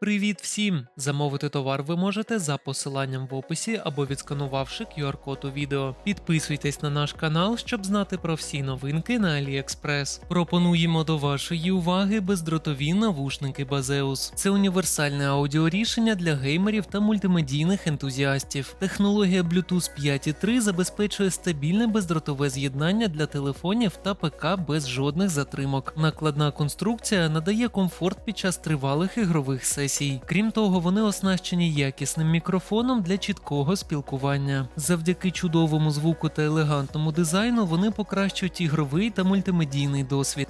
Привіт всім! Замовити товар ви можете за посиланням в описі або відсканувавши QR-код у відео. Підписуйтесь на наш канал, щоб знати про всі новинки на AliExpress. Пропонуємо до вашої уваги бездротові навушники Базеус. Це універсальне аудіорішення для геймерів та мультимедійних ентузіастів. Технологія Bluetooth 5.3 забезпечує стабільне бездротове з'єднання для телефонів та ПК без жодних затримок. Накладна конструкція надає комфорт під час тривалих ігрових сесій. Крім того, вони оснащені якісним мікрофоном для чіткого спілкування. Завдяки чудовому звуку та елегантному дизайну вони покращують ігровий та мультимедійний досвід.